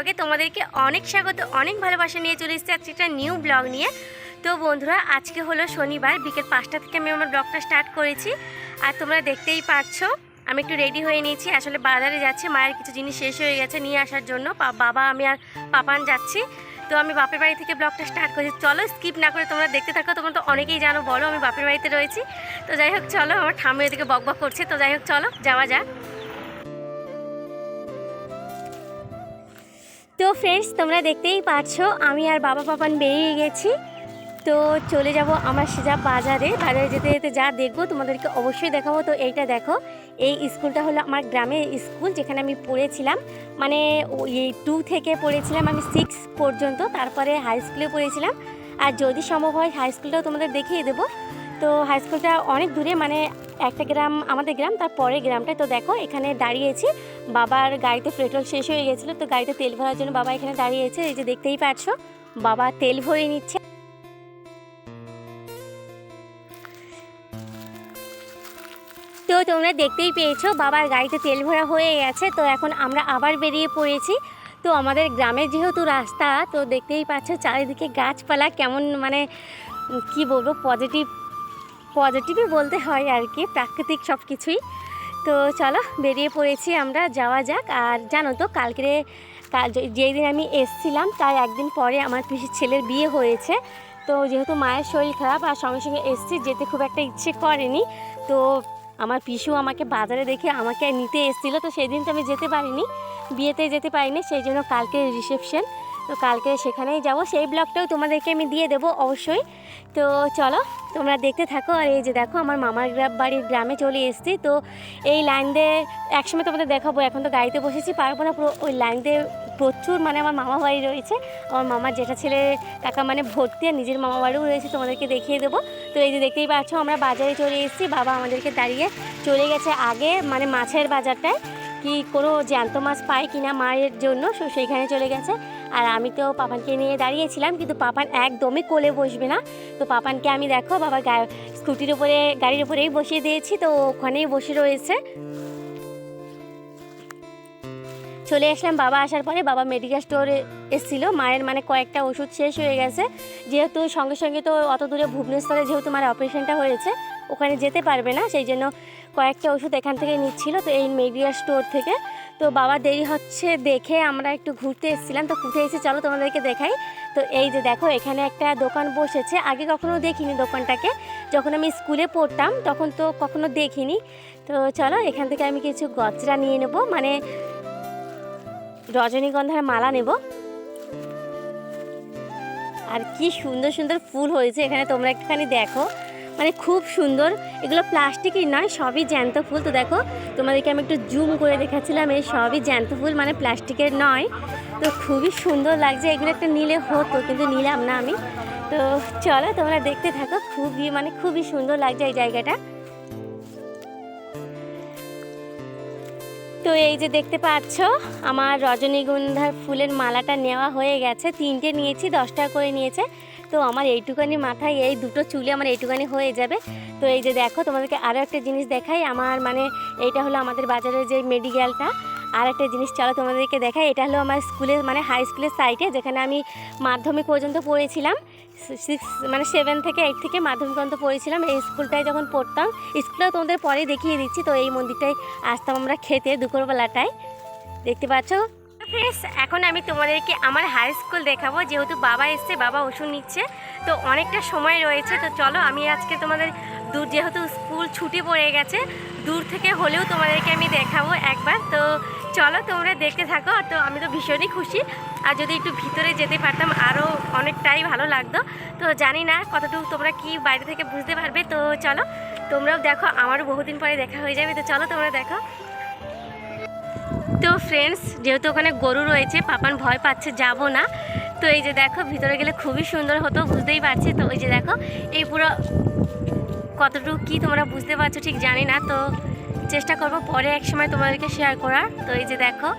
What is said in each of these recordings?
ব্লগে তোমাদেরকে অনেক স্বাগত, অনেক ভালোবাসা নিয়ে চলে এসেছি আজকে একটা নিউ ব্লগ নিয়ে। তো বন্ধুরা, আজকে হলো শনিবার, বিকেল পাঁচটা থেকে আমি আমার ব্লগটা স্টার্ট করেছি। আর তোমরা দেখতেই পাচ্ছ, আমি একটু রেডি হয়ে নিয়েছি। আসলে বাজারে যাচ্ছি, মায়ের কিছু জিনিস শেষ হয়ে গেছে নিয়ে আসার জন্য। বাবা, আমি আর পাপান যাচ্ছি। তো আমি বাপের বাড়ি থেকে ব্লগটা স্টার্ট করেছি। চলো স্কিপ না করে তোমরা দেখতে থাকো, তোমরা তো অনেকেই জানো, বলো আমি বাপের বাড়িতে রয়েছি। তো যাই হোক, চলো, আমার ঠাম্মি এদিকে বক বক করছে। তো যাই হোক, চলো, যাওয়া যাক। তো ফ্রেন্ডস তোমরা দেখতেই পাচ্ছো আমি আর বাবা পাপান বেরিয়ে গেছি। তো চলে যাব আমার সেজা বাজারে। বাজারে যেতে যেতে যা দেখব, তোমাদেরকে অবশ্যই দেখাবো। তো এইটা দেখো, এই স্কুলটা হলো আমার গ্রামের স্কুল, যেখানে আমি পড়েছিলাম। মানে এই টু থেকে পড়েছিলাম আমি সিক্স পর্যন্ত, তারপরে হাই স্কুলে পড়েছিলাম। আর যদি সম্ভব হয় হাই স্কুলটাও তোমাদের দেখিয়ে দেবো। তো হাই স্কুলটা অনেক দূরে মানে একটা গ্রাম, আমাদের গ্রাম, তার পরের গ্রামটায়। তো দেখো, এখানে দাঁড়িয়েছি। বাবার গাড়িতে পেট্রোল শেষ হয়ে গেছিল, তো গাড়িতে তেল ভরার জন্য বাবা এখানে দাঁড়িয়েছে। এই যে দেখতেই পাচ্ছো, বাবা তেল ভরে নিচ্ছে। তো তোমরা দেখতেই পেয়েছ, বাবার গাড়িতে তেল ভরা হয়ে গেছে। তো এখন আমরা আবার বেরিয়ে পড়েছি। তো আমাদের গ্রামের যেহেতু রাস্তা, তো দেখতেই পাচ্ছ চারিদিকে গাছপালা। কেমন মানে কি বলব পজিটিভ পজিটিভই বলতে হয় আর কি, প্রাকৃতিক সব কিছুই তো চলো, বেরিয়ে পড়েছি আমরা, যাওয়া যাক। আর জানো তো কালকে কাল যেই দিন আমি এসছিলাম, তার একদিন পরে আমার পিসির ছেলের বিয়ে হয়েছে। তো যেহেতু মায়ের শরীর খারাপ, আর সঙ্গে সঙ্গে এসছি, যেতে খুব একটা ইচ্ছে করেনি। তো আমার পিসু আমাকে বাজারে দেখে আমাকে নিতে এসেছিল, তো সেই দিন তো আমি যেতে পারিনি, বিয়েতে যেতে পারিনি, সেই জন্য কালকে রিসেপশন তো কালকে সেখানেই যাব। সেই ব্লগটাও তোমাদেরকে আমি দিয়ে দেবো অবশ্যই। তো চলো, তোমরা দেখতে থাকো। আর এই যে দেখো, আমার মামার গ্রাম বাড়ির গ্রামে চলে এসেছি। তো এই লাইন দিয়ে একসময় তোমাদের দেখাবো। এখন তো গাড়িতে বসেছি, পারব না ওই লাইন দিয়ে প্রচুর মানে আমার মামা বাড়ি রয়েছে। আমার মামার জেঠা ছেলে কাকা মানে ভর্তি, আর নিজের মামা বাড়িও রয়েছে, তোমাদেরকে দেখিয়ে দেবো। তো এই যে দেখতেই পাচ্ছ, আমরা বাজারে চলে এসেছি। বাবা আমাদেরকে দাঁড়িয়ে চলে গেছে আগে মানে মাছের বাজারটায়। কি কোনো জ্যান্ত মাছ পায় কিনা মায়ের জন্য সেইখানে চলে গেছে। আর আমি তো পাপানকে নিয়ে দাঁড়িয়েছিলাম, কিন্তু পাপান একদমই কোলে বসবে না। তো পাপানকে আমি দেখো, বাবা স্কুটির উপরে গাড়ির উপরেই বসিয়ে দিয়েছি, তো ওখানেই বসে রয়েছে। চলে আসলাম, বাবা আসার পরে বাবা মেডিকেল স্টোরে এসেছিল। মায়ের মানে কয়েকটা ওষুধ শেষ হয়ে গেছে। যেহেতু সঙ্গে সঙ্গে তো অত দূরে ভুবনেশ্বরে যেহেতু মায়ের অপারেশনটা হয়েছে, ওখানে যেতে পারবে না, সেই জন্য কয়েকটা ওষুধ এখান থেকে নিচ্ছিল, তো এই মেডিকেল স্টোর থেকে। তো বাবা দেরি হচ্ছে দেখে আমরা একটু ঘুরতে এসেছিলাম, তো ঘুরতে এসে চলো তোমাদেরকে দেখাই। তো এই যে দেখো, এখানে একটা দোকান বসেছে, আগে কখনো দেখিনি দোকানটাকে। যখন আমি স্কুলে পড়তাম, তখন তো কখনো দেখিনি। তো চলো, এখান থেকে আমি কিছু গজরা নিয়ে নেব মানে রজনীগন্ধার মালা নেব। আর কি সুন্দর সুন্দর ফুল হয়েছে, এখানে তোমরা একটুখানি দেখো। মানে খুব সুন্দর। এগুলো প্লাস্টিকই নয়, সবই জ্যান্ত ফুল। তো দেখো, তোমাদেরকে আমি একটু জুম করে দেখাচ্ছিলাম, এই সবই জ্যান্ত ফুল মানে প্লাস্টিকের নয়। তো খুবই সুন্দর লাগছে, এগুলো একটা নিলে হতো, কিন্তু নিলাম না আমি। তো চলো, তোমরা দেখতে থাকো, খুবই মানে খুবই সুন্দর লাগছে এই জায়গাটা। তো এই যে দেখতে পাচ্ছ, আমার রজনীগন্ধার ফুলের মালাটা নেওয়া হয়ে গেছে। তিনটে নিয়েছি, দশটা করে নিয়েছে। তো আমার এইটুকানি মাথায়, এই দুটো চুলে আমার এইটুকানি হয়ে যাবে। তো এই যে দেখো, তোমাদেরকে আরও একটা জিনিস দেখাই। আমার মানে এইটা হলো আমাদের বাজারের যে মেডিকেলটা আর একটা জিনিস চলো তোমাদেরকে দেখাই, এটা হলো আমার স্কুলের মানে হাই স্কুলের সাইটে যেখানে আমি মাধ্যমিক পর্যন্ত পড়েছিলাম সিক্স মানে সেভেন থেকে এইট থেকে মাধ্যমিক পর্যন্ত পড়েছিলাম। এই স্কুলটায় যখন পড়তাম স্কুলেও তোমাদের পরে দেখিয়ে দিচ্ছি, তো এই মন্দিরটায় আসতাম আমরা খেতে দুপুরবেলাটায়। দেখতে পাচ্ছ? ফ্রেন্ডস এখন আমি তোমাদেরকে আমার হাই স্কুল দেখাবো, যেহেতু বাবা এসছে, বাবা ওষুধ নিচ্ছে, তো অনেকটা সময় রয়েছে, তো চলো আমি আজকে তোমাদের দূর, যেহেতু স্কুল ছুটি পড়ে গেছে, দূর থেকে হলেও তোমাদেরকে আমি দেখাবো একবার, তো চলো তোমরা দেখতে থাকো, তো আমি তো ভীষণই খুশি। আর যদি একটু ভিতরে যেতে পারতাম আরও অনেকটাই ভালো লাগতো। তো জানি না কতটুকু তোমরা কি বাইরে থেকে বুঝতে পারবে, তো চলো, তোমরাও দেখো, আমারও বহুদিন পরে দেখা হয়ে যাবে, তো চলো তোমরা দেখো। তো ফ্রেন্ডস যেহেতু ওখানে গরু রয়েছে, পাপান ভয় পাচ্ছে, যাব না। তো এই যে দেখো, ভিতরে গেলে খুবই সুন্দর হতো, বুঝতেই পারছি। তো ওই যে দেখো, এই পুরো কতটুকু কি তোমরা বুঝতে পারছ ঠিক জানি না, তো চেষ্টা করব পরে এক সময় তোমাদেরকে শেয়ার করার। তো এই যে দেখো।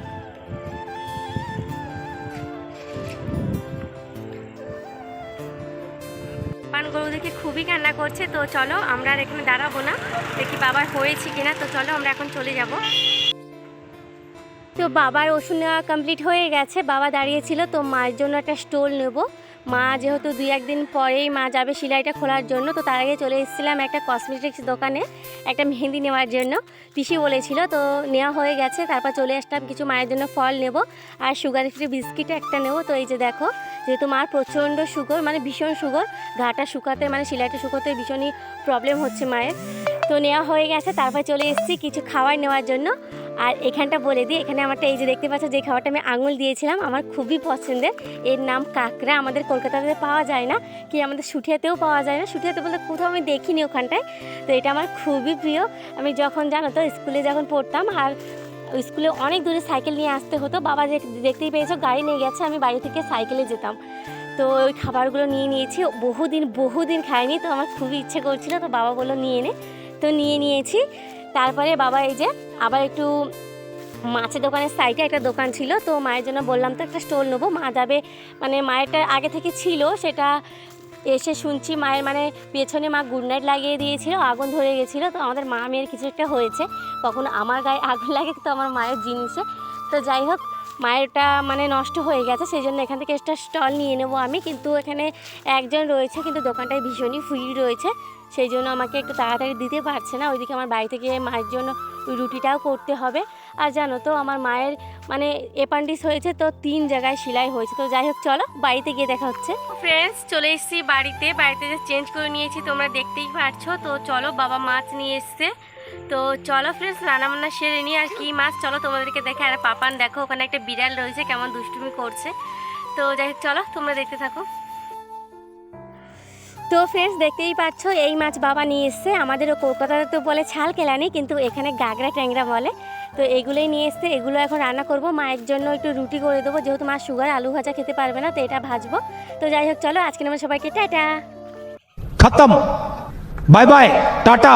পান গরু দেখে খুবই কান্না করছে, তো চলো আমরা আর এখানে দাঁড়াবো না। দেখি বাবার হয়েছে কিনা, তো চলো আমরা এখন চলে যাব। তো তো বাবার ওষুধ নেওয়া কমপ্লিট হয়ে গেছে, বাবা দাঁড়িয়েছিল তো মায়ের জন্য একটা স্টোল নেব। মা যেহেতু দুই একদিন পরেই মা যাবে সেলাইটা খোলার জন্য, তো তার আগে চলে এসেছিলাম একটা কসমেটিক্স দোকানে, একটা মেহেন্দি নেওয়ার জন্য। পিসি বলেছিল, তো নেওয়া হয়ে গেছে, তারপর চলে আসলাম, কিছু মায়ের জন্য ফল নেব, আর সুগার ফ্রি বিস্কিট একটা নেব। তো এই যে দেখো, যেহেতু মার প্রচণ্ড সুগার মানে ভীষণ সুগার ঘাটা শুকাতে মানে সেলাইটা শুকাতে ভীষণই প্রবলেম হচ্ছে মায়ের। তো নেওয়া হয়ে গেছে, তারপর চলে এসেছি কিছু খাবার নেওয়ার জন্য। আর এখানটা বলে দিই, এখানে আমারটা এই যে দেখতে পাচ্ছ, যে খাবারটা আমি আঙুল দিয়েছিলাম, আমার খুবই পছন্দের। এর নাম কাঁকড়া, আমাদের কলকাতাতে পাওয়া যায় না, কি আমাদের সুঠিয়াতেও পাওয়া যায় না। সুঠিয়াতে বলতে কোথাও আমি দেখিনি ওখানটায়, তো এটা আমার খুবই প্রিয়। আমি যখন জানো তো, স্কুলে যখন পড়তাম, আর স্কুলে অনেক দূরে সাইকেল নিয়ে আসতে হতো, বাবা দেখতেই পেয়েছ, গাড়ি নিয়ে গেছে, আমি বাড়ি থেকে সাইকেলে যেতাম। তো ওই খাবারগুলো নিয়ে নিয়েছি, বহুদিন বহুদিন খাইনি, তো আমার খুবই ইচ্ছে করছিল, তো বাবা বলল, নিয়ে নে। তো নিয়ে নিয়েছি। তারপরে বাবা এই যে আবার একটু মাছের দোকানের সাইডে একটা দোকান ছিল, তো মায়ের জন্য বললাম তো একটা স্টোল নেব। মা যাবে মানে মায়েরটা আগে থেকে ছিল, সেটা এসে শুনছি মায়ের মানে পেছনে মা গুড নাইট লাগিয়ে দিয়েছিল, আগুন ধরে গেছিল, তো আমাদের মা মেয়ের কিছু একটা হয়েছে, কখনো আমার গায়ে আগুন লাগে তো আমার মায়ের জিনিসে। তো যাই হোক মায়েরটা মানে নষ্ট হয়ে গেছে, সেই জন্য এখান থেকে একটা স্টল নিয়ে নেব আমি। কিন্তু এখানে একজন রয়েছে, কিন্তু দোকানটায় ভীষণই ফ্রি রয়েছে। সেই জন্য আমাকে একটু তাড়াতাড়ি দিতে পারছে না। ওইদিকে আমার বাড়িতে গিয়ে মায়ের জন্য রুটিটাও করতে হবে। আর জানো তো, আমার মায়ের মানে এপান্ডিস হয়েছে তো তিন জায়গায় সেলাই হয়েছে। তো যাই হোক, চলো বাড়িতে গিয়ে দেখা হচ্ছে। ফ্রেন্ডস চলে এসেছি বাড়িতে। বাড়িতে যে চেঞ্জ করে নিয়েছি, তোমরা দেখতেই পারছ। তো চলো বাবা মাছ নিয়ে এসছে। তো চলো ফ্রেন্ডস রান্নাবান্না সেরে নিই আর কি মাছ। চলো তোমাদেরকে দেখে আর পাপান দেখো ওখানে একটা বিড়াল রয়েছে কেমন দুষ্টুমি করছে। তো যাই হোক চলো তোমরা দেখতে থাকো। তো ফ্রেন্ডস দেখতেই পাচ্ছ এই মাছ বাবা নিয়ে এসছে। আমাদেরও কলকাতাতে তো বলে ছাল কেলানি কিন্তু এখানে গাগরা ট্যাংরা বলে। তো এগুলোই নিয়ে এসছে এগুলো এখন রান্না করব। মায়ের জন্য একটু রুটি করে দেবো যেহেতু মা সুগার আলু ভাজা খেতে পারবে না তো এটা ভাজবো। তো যাই হোক চলো আজকে আমরা সবাইকে টাটা! খতম! Bye bye tata!